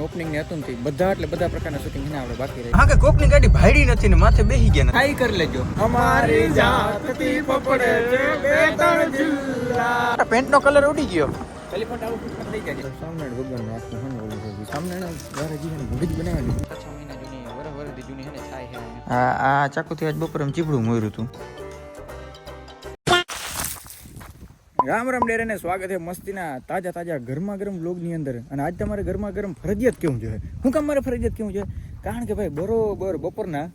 દુકાનનું ઓપનિંગ ને હતું નથી બધા એટલે બધા પ્રકારના શૂટિંગ છે ને આપણે બાકી રહી. હા કે કોકની ગાડી ભાડી નથી ને માથે બેસી ગયા નથી. ટ્રાય કરી લેજો. અમારી જાતથી પપડે છે બે ત્રણ જિલ્લા. પેન્ટ નો કલર ઉડી ગયો. એલિફન્ટ જાય ભગવાન આખું હન ઓલું જીવન બનાવેલી છ મહિના જૂની જૂની ને આ આ ચાકુથી આજ બપોરે ચીપડું મોર્યું હતું રામ રામ ડેરે ને સ્વાગત છે મસ્તીના તાજા તાજા ગરમા ગરમ બ્લોગની અંદર. અને આજ તમારે ગરમા ગરમ ફરજિયાત કેવું જોઈએ હું કામ મારે ફરજિયાત કેવું જોઈએ કારણ કે ભાઈ બરોબર બપોરના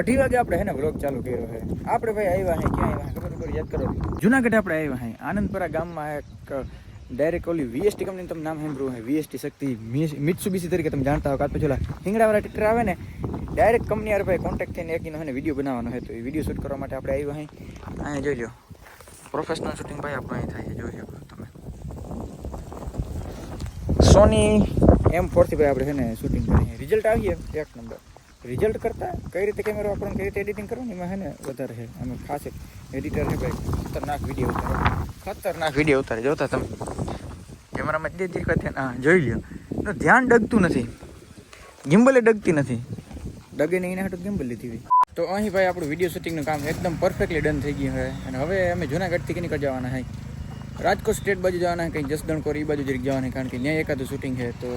અઢી વાગે આપણે હે ને બ્લોગ ચાલુ કર્યો છે. આપણે ભાઈ આવ્યા હે, ક્યાં આવ્યા? ખબર ખબર, યાદ કરો. જુનાગઢ આપણે આવ્યા હે. આનંદપરા ગામમાં એક ડાયરેક્ટ ઓલી વીએસટી કંપની તમે નામ સાંભળ્યું હોય વીએસટી શક્તિ મિત્સુબીસી તરીકે તમે જાણતા હો કાં પછી ઓલા હિંગડાવાળા ટ્રેક્ટર આવે ને ડાયરેક્ટ કંપની યાર ભાઈ કોન્ટેક્ટ થઈને એકીનો હોય ને વીડિયો બનાવવાનો હોય તો એ વીડિયો શૂટ કરવા માટે આપણે આવ્યા હે. અહીંયા જોઈ લો પ્રોફેશનલ શૂટિંગ ભાઈ આપણું અહીં થાય છે જોઈ શકો તમે સોની એમ ફોરથી ભાઈ આપણે છે ને શૂટિંગ કરીએ. રિઝલ્ટ આવીએ એક નંબર રિઝલ્ટ કરતાં કઈ રીતે કેમેરો વાપરવાનું, કઈ રીતે એડિટિંગ કરવાનું, એમાં છે ને વધારે છે. અમે ખાસ એક એડિટર છે ભાઈ, ખતરનાક વીડિયો ઉતારે. ખતરનાક વીડિયો ઉતારે. જોતા તમે. કેમેરામાં જે જે વખતે હા, જોઈ લ્યો. તો ધ્યાન ડગતું નથી. ગિમ્બલે ડગતી નથી. ડગે નહીં, એના હાટું ગિમ્બલ લીધી હોય. તો અહીં ભાઈ આપણું વીડિયો શૂટિંગનું કામ એકદમ પરફેક્ટલી ડન થઈ ગયું છે. અને હવે અમે જૂનાગઢથી નીકળ જવાના છે. રાજકોટ સ્ટેટ બાજુ જવાના કંઈ જસદણકોર એ બાજુ જરીક જવાના કારણ કે ત્યાં એકાદું શૂટિંગ છે. તો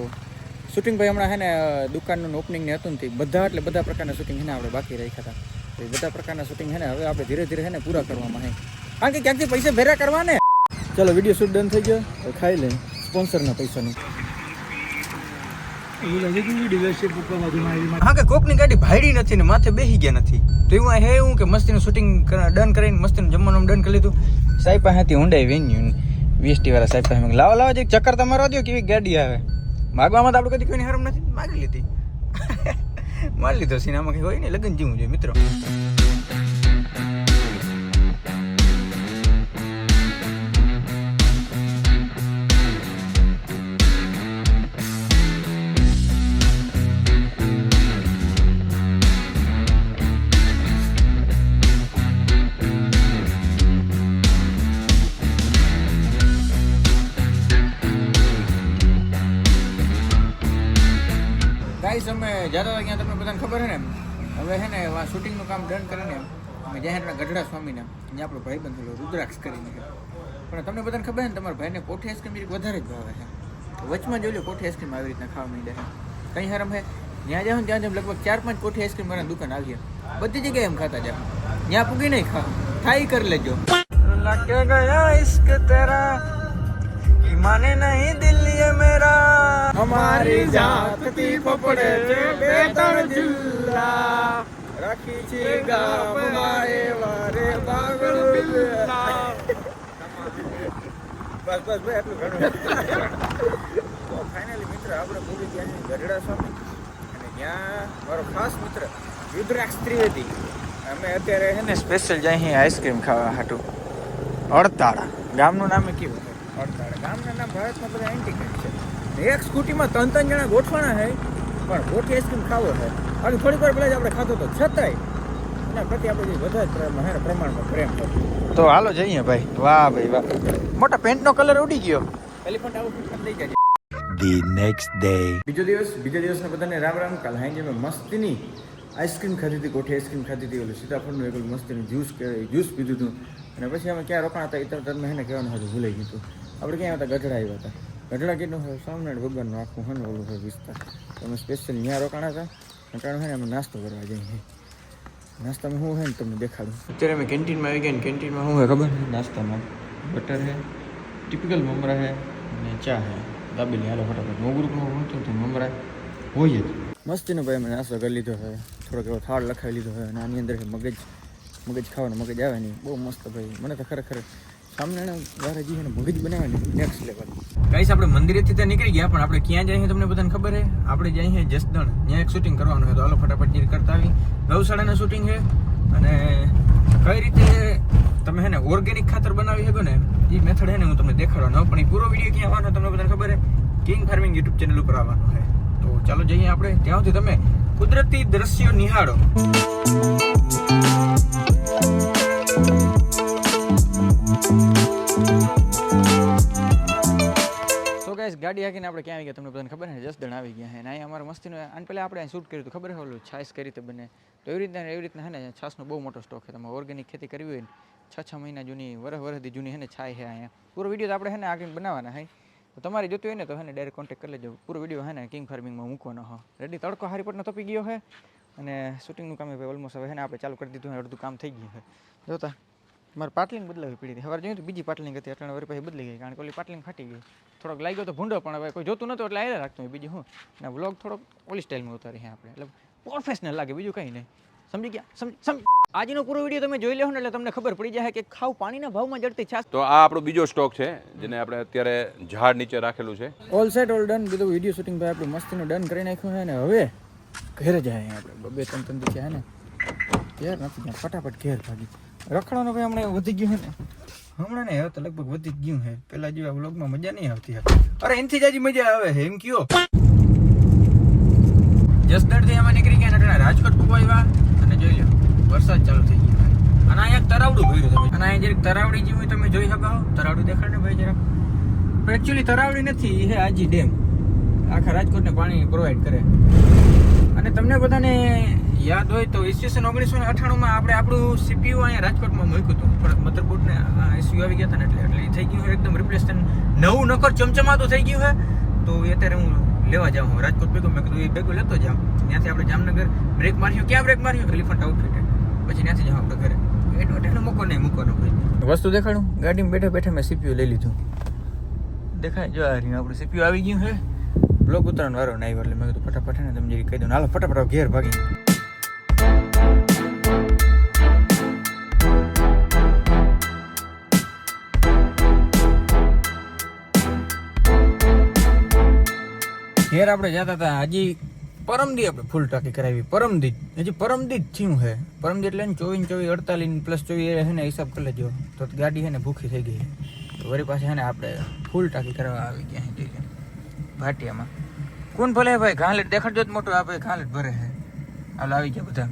શૂટિંગ ભાઈ હમણાં છે ને દુકાનનું ઓપનિંગ ને હતું નથી બધા એટલે બધા પ્રકારના શૂટિંગ ને આપણે બાકી રાખ્યા હતા. તો એ બધા પ્રકારના શૂટિંગ છે ને હવે આપણે ધીરે ધીરે છે ને પૂરા કરવામાં હે કારણ કે ક્યાંકથી પૈસા ભેરા કરવા ને ચલો વીડિયો શૂટ ડન થઈ ગયો. ખાઈ લે સ્પોન્સરના પૈસાનું. કોકની ગાડી ભાડી નથી ને માથે બેસી ગયા નથી. તો એવું હે હું કે મસ્તીનું શૂટિંગ ડન કરીને મસ્તીનું જમવાનું ડન કરી લીધું? સાહેબ પાસેથી ઊંડાઈ વેન્યુ વીએસટી વાળા સાહેબ પાસે લાવો લાવો ચક્કર તમારો દો, કેવી ગાડી આવે. માગવામાં તો આપણે કદી કોઈની હરમ નથી માગી લીધી. મારી લીધો, સિનેમા કઈ હોય ને લગન જીવું જોઈએ, મિત્રો. જતા હતા ત્યાં તમને બધાને ખબર છે ને હવે છે ને આ શૂટિંગનું કામ ડન કરીને અમે જાહેરના ગઢડા સ્વામીને અહીંયા આપણો ભાઈ બંધ રુદ્રાક્ષ કરીને પણ તમને બધાને ખબર છે ને તમારા ભાઈને કોઠી આઈસ્ક્રીમ વધારે જ ભાવે છે વચમાં જોઈ લો કોઠી આઈસ્ક્રીમ આવી રીતના ખાવા માંડ્યા છે કંઈ હરમ છે ત્યાં જાઉં ત્યાં જેમ લગભગ ચાર પાંચ કોઠી આઈસ્ક્રીમ વાળા દુકાન આવી બધી જગ્યાએ એમ ખાતા જા ત્યાં પૂગી નહીં ખાવ થાય કરી લેજો લગ ગયા ઇશ્ક તેરા માને નહીં દિલ્હી મેં અમારી જાતથી પપડે છે બે ત્રણ જિલ્લા. રાખી છે ગામ મારે વારે પાગલ બિલ્લા બસ બસ ભાઈ એટલું ઘણું. તો ફાઇનલી મિત્ર, આપણે પૂરી ત્યાં ગઢડા સ્વામી. અને ત્યાં મારો ખાસ મિત્ર, રુદ્રાક્ષ ત્રિવેદી. અમે અત્યારે છે ને સ્પેશિયલ જાય અહીં આઈસ્ક્રીમ ખાવા હાટું. અડતાળા. ગામનું નામ કેવું? અડતાળા. ગામના નામ ભારતમાં બધા એન્ટિકેટ છે. એક સ્કૂટીમાં ત્રણ ત્રણ જણા ગોઠવાના છે પણ ગોઠી આઈસ્ક્રીમ ખાવો છે. અને થોડીક વાર પહેલાં જ આપણે ખાધો તો છતાંય એના પ્રત્યે આપણે જે વધારે પ્રેમ પ્રમાણમાં પ્રેમ તો હાલો જઈએ ભાઈ. વાહ ભાઈ વાહ. મોટા પેન્ટનો કલર ઉડી ગયો. એલિફન્ટ આઉટફિટ લઈ જાય the next day. બીજો દિવસ બીજા દિવસના બધાને રામ રામ કાલ હાઈ મેં મસ્તીની આઈસ્ક્રીમ ખાધી હતી ગોઠી આઈસ્ક્રીમ ખાધી હતી ઓલું સીતાફળનું એક મસ્તીનું જ્યુસ જ્યુસ પીધું હતું. અને પછી અમે ક્યાં રોકાણ હતા એ તરત તમને હેને કહેવાનું હતું ભૂલાઈ ગયું હતું. આપણે ક્યાં હતા? ગઢડા આવ્યા હતા. ગઢડા કીધું હોય સ્વામિનારાયણ ભગવાનનું આખું હન ઓલું હોય વિસ્તાર તમે સ્પેશિયલ ત્યાં રોકાણા હતા. રોકાણ હોય ને અમે નાસ્તો કરવા જઈએ નાસ્તામાં શું હોય ને તમને દેખાડું. અત્યારે અમે કેન્ટીનમાં આવી ગયા ને કેન્ટીનમાં શું હોય ખબર? નાસ્તામાં બટર છે ટિપિકલ મમરા છે અને ચા છે દાબેલી હાલો ફટાફટ. મોગરું પણ તો મમરા હોય જ. મસ્તીનો ભાઈ અમે નાસ્તો કરી લીધો છે. થોડોક એવો થાળ લખાવી લીધો છે અને આની અંદર મગજ. મગજ ખાવાનું મગજ આવે નહીં. બહુ મસ્ત ભાઈ. મને તો ખરેખર સામનાના વારે જે છે ને નેક્સ્ટ લેવલ ગાઈસ આપણે મંદિરેથી ત્યાં નીકળી ગયા, પણ આપણે ક્યાં જઈએ તમને બધાને ખબર છે? આપણે જઈએ છીએ જસદણ. ત્યાં એક શૂટિંગ કરવાનું છે, તો હાલો ફટાફટ કરતા આવી ગૌશાળાનું શૂટિંગ છે, અને કઈ રીતે તમે ને ઓર્ગેનિક ખાતર બનાવી શકો ને એ મેથડ હે હું તમને દેખાડવાનો પણ એ પૂરો વીડિયો ક્યાં આવવાનો તમને બધાને ખબર છે? કિંગ ફાર્મિંગ યુટ્યુબ ચેનલ ઉપર આવવાનો છે. તો ચાલો જઈએ આપણે. ત્યાં સુધી તમે કુદરતી દ્રશ્યો નિહાળો. ગાડી હાકીને આપણે ક્યાં આવી ગયા? તમને બધાને ખબર ને? જસદણ આવી ગયા અને અહીંયા અમારે મસ્તીનું આને પહેલાં આપણે અહીં શૂટ કર્યું હતું. ખબર હોય ઓલું કઈ રીતે બને. તો એવી રીતના એવી રીતના હે ને છાશનો બહુ મોટો સ્ટોક છે. તમારે ઓર્ગેનિક ખેતી કરવી હોય ને છ છ મહિના જૂની, વરહ વરહથી જૂની હે ને, છાય છે અહીંયા. પૂરો વીડિયો તો આપણે હે ને આગળ બનાવવાના હે તો તમારે જોતું હોય ને, તો હે ને ડાયરેક્ટ કોન્ટેક્ટ કરી લેજો. પૂરો વીડિયો હે ને કિંગ ફાર્મિંગમાં મૂકવાનો હો રેડી તડકો હારી પટનો તપી ગયો છે. અને શૂટિંગનું કામ ઓલમોસ્ટ હવે હે ને આપણે ચાલુ કરી દીધું અડધું કામ થઈ ગયું છે. જોતા. મારે પાટલિંગ બદલાવી પડી હતી. સવારે જોયું તો બીજી પાટલિંગ હતી અટાણે વળી પછી બદલી ગઈ કારણ કે ઓલી પાટલિંગ ફાટી ગઈ. થોડોક લાગ્યો તો ભૂંડો પણ હવે કોઈ જોતું નહોતું એટલે આયલા રાખતું હોય બીજું હું. અને વ્લોગ થોડોક ઓલી સ્ટાઇલમાં ઉતારી છે આપણે. એટલે પ્રોફેશનલ લાગે બીજું કંઈ નહીં. સમજી ગયા? સમ સમ આજનો પૂરો વીડિયો તમે જોઈ લેશો ને એટલે તમને ખબર પડી જાય કે ખાવ પાણીના ભાવમાં જડતી છાશ તો આ આપણો બીજો સ્ટોક છે જેને આપણે અત્યારે ઝાડ નીચે રાખેલું છે. ઓલ સેટ ઓલ ડન બધું વીડિયો શૂટિંગ ભાઈ આપણે મસ્તીનું ડન કરી નાખ્યું છે ને હવે ઘરે જાય આપણે. બબે ત્રણ ત્રણ દિવસે ને. ઘેર નથી ફટાફટ ઘેર ભાગી. રખડવાનું ભાઈ હમણાં વધી ગયું છે ને? હમણાં ને હવે તો લગભગ વધી ગયું છે. પેલા જેવા વ્લોગમાં મજા નહીં આવતી અરે, એનથી જાજી મજા આવે છે, એમ કયો? જસદણથી અમે નીકળી ગયા એટલે રાજકોટ પૂગવા આવ્યા અને જોઈ લો વરસાદ ચાલુ થઈ ગયો. અને અહીંયા તરાવડું ભર્યું તમે. અને અહીંયા જરીક તરાવડી જેવું તમે જોઈ શકો. તરાવડું દેખાડ ને ભાઈ જરાક. એકચ્યુઅલી તરાવડી નથી, એ આજી ડેમ. આખા રાજકોટને પાણી પ્રોવાઈડ કરે. અને તમને બધાને યાદ હોય તો ઈસવીસન ઓગણીસો ને અઠાણુંમાં આપણે આપણું સીપીયુ અહીંયા રાજકોટમાં મૂક્યું હતું. થોડાક મધરબોર્ડને ઇસ્યુ આવી ગયા હતા ને એટલે એટલે એ થઈ ગયું છે એકદમ રિપ્લેસ નવું નકર ચમચમાતું થઈ ગયું છે. તો એ અત્યારે હું લેવા જાઉં છું. રાજકોટ ભેગું મેં કીધું એ ભેગું લેતો જાઉં. ત્યાંથી આપણે જામનગર બ્રેક માર્યું. ક્યાં બ્રેક માર્યું? એલિફન્ટ આઉટફિટ પછી ત્યાંથી જાઉં આપણે ઘરે. એડવર્ટાઈઝ મૂકો નહીં મૂકવાનો ભાઈ વસ્તુ દેખાડું? ગાડીમાં બેઠા બેઠા મેં સીપીયુ લઈ લીધું. દેખાય, જો આ રહ્યું, આપણું સીપીયુ આવી ગયું છે. બ્લોક ઉતરવાનો વારો ના આવ્યો એટલે મેં કીધું ફટાફટ ને તમે જરી કહી દઉં હાલો ફટાફટ ઘેર ભાગી ઘેર આપણે જતા હતા, હજી પરમદી આપણે ફૂલ ટાંકી કરાવી. પરમદી, હજી પરમદી જ થયું છે. પરમદી એટલે ચોવીસ ચોવીસ અડતાલીસ પ્લસ ચોવીસ છે ને હિસાબ કરી લેજો. તો ગાડી છે ને ભૂખી થઈ ગઈ તો વળી પાસે છે ને આપણે ફૂલ ટાંકી કરવા આવી ગયા ભાટિયામાં. કોણ ભલે ભાઈ ઘાલેટ દેખાડજો જ મોટું આ ભાઈ ઘાલેટ ભરે છે. હાલ આવી ગયા બધા.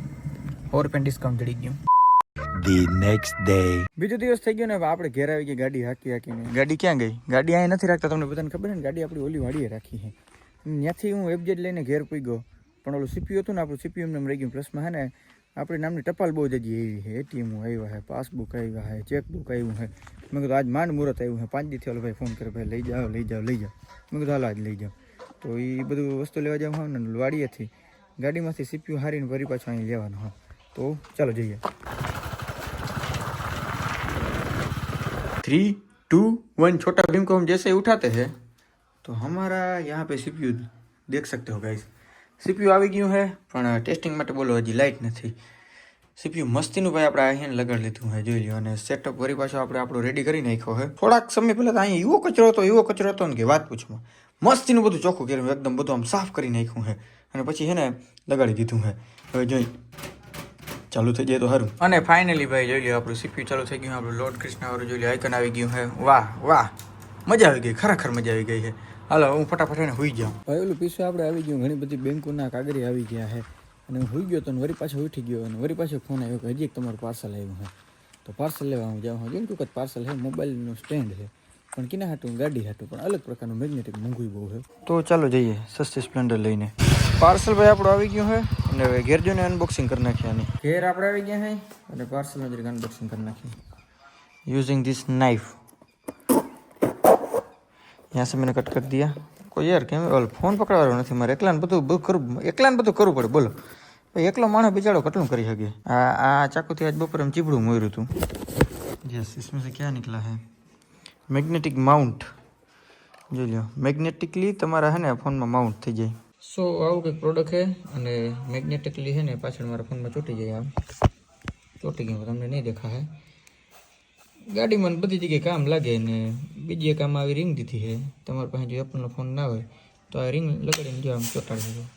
ફોર પેન ડિસ્કાઉન્ટ ચડી ગયું. The next day. બીજો દિવસ થઈ ગયો ને હવે આપણે ઘેર આવી ગઈ ગાડી હાકી હાકીને. ગાડી ક્યાં ગઈ? ગાડી અહીંયા નથી રાખતા તમને બધાને ખબર છે ને ગાડી આપણી ઓલી વાડીએ રાખી છે. ત્યાંથી હું એફજેડ લઈને ઘેર પૂગ્યો. પણ ઓલું સીપીયુ હતું ને આપણું સીપીયુ એમને રહી ગયું પ્લસમાં હે ને આપણી નામની ટપાલ બહુ જજી એવી છે. એટીએમ આવ્યા છે પાસબુક આવ્યા છે ચેકબુક આવ્યું છે. મેં કીધું આજ માંડ મુહૂર્ત આવ્યું છે પાંચ દીથી ઓલો ભાઈ ફોન કરે ભાઈ લઈ જાઓ લઈ જાઓ લઈ જાઓ મેં કીધું હાલો આજ લઈ જાઓ તો એ બધું વસ્તુ લેવા જાવ હા ને વાડીએથી ગાડીમાંથી સીપીયુ હારીને ફરી પાછું અહીં લેવાનું હા તો ચાલો જઈએ थ्री टू वन छोटा भीम को हम जैसे ही उठाते हैं तो हमारा यहाँ पे सीपीयू देख सकते हो गाइस सीपीयू આવી ગયું છે પણ ટેસ્ટિંગ માટે બોલો હજી લાઇટ નથી સીપીયુ મસ્તીનું ભાઈ આપણે અહીંયા લગાડ લીધું હોય જોઈ લ્યો. અને સેટઅપ વરી પાછો આપણે આપણો રેડી કરી નાખ્યો હોય થોડાક સમય પહેલાં તો અહીંયા એવો કચરો હતો એવો કચરો હતો ને કે વાત પૂછમાં. મસ્તીનું બધું ચોખ્ખું કર્યું, એકદમ બધું આમ સાફ કરી નાખ્યું છે અને પછી છે ને લગાડી દીધું છે હવે જોઈ, ચાલુ થઈ જાય તો સારું. અને ફાઇનલી ભાઈ જોઈ લ્યો, આપણું સીપીયુ ચાલુ થઈ ગયું, આપણું લોર્ડ કૃષ્ણ વાળું જોઈ લ્યો આઇકન આવી ગયું છે વાહ વાહ. મજા આવી ગઈ, ખરેખર મજા આવી ગઈ છે હાલો, હું ફટાફટ એને હોઈ જાઉં. ભાઈ, ઓલું પીછું આપણે આવી ગયું, ઘણી બધી બેંકોના કાગરી આવી ગયા છે અને હું હુઈ ગયો તો ને વળી પાછો ઉઠી ગયો અને વળી પાછો ફોન આવ્યો કે હજી એક તમારું પાર્સલ આવ્યું છે તો પાર્સલ લેવા હું જાઉં છું જેમ ટૂંક જ પાર્સલ છે મોબાઈલનું સ્ટેન્ડ છે પણ કિના હાટું ગાડી હાટું પણ અલગ પ્રકારનું મેગ્નેટિક મોંઘું બહુ છે તો ચાલો જઈએ સસ્તી સ્પ્લેન્ડર લઈને પાર્સલ ભાઈ આપણું આવી ગયું છે અને હવે ઘેર જોઈને અનબોક્સિંગ કરી નાખીએ આની ઘેર આપણે આવી ગયા છે અને પાર્સલનું જરીક અનબોક્સિંગ કરી નાખીએ યુઝિંગ ધીસ નાઇફ यहाँ से मैंने कट कर दिया કોઈ યાર, કેમ? ઓલ ફોન પકડવાનો નથી મારે. એકલાને બધું કરું, એકલાને બધું કરવું પડે, બોલો. ભાઈ, એકલો માણસ બિચારો કેટલું કરી શકે? આ આ ચાકુથી આજ બપોરે એમ ચીબડું મોર્યું હતું યસ ઇસમે સે ક્યાં નીકળા હે મેગ્નેટિક માઉન્ટ જોઈ લો મેગ્નેટિકલી તમારા હે ને, ફોનમાં માઉન્ટ થઈ જાય. સો આવું કંઈક પ્રોડક્ટ છે અને મેગ્નેટિકલી હે ને, પાછળ મારા ફોનમાં ચોટી જાય આમ. ચોટી ગયું, તમને નહીં દેખા દેખાય મને બધી જગ્યાએ કામ લાગે ને બીજી એક આમાં આવી રિંગ દીધી છે. તમારી પાસે જો એપલનો ફોન ના હોય, તો આ રિંગ લગાડીને જો આમ ચોટાડી શકો.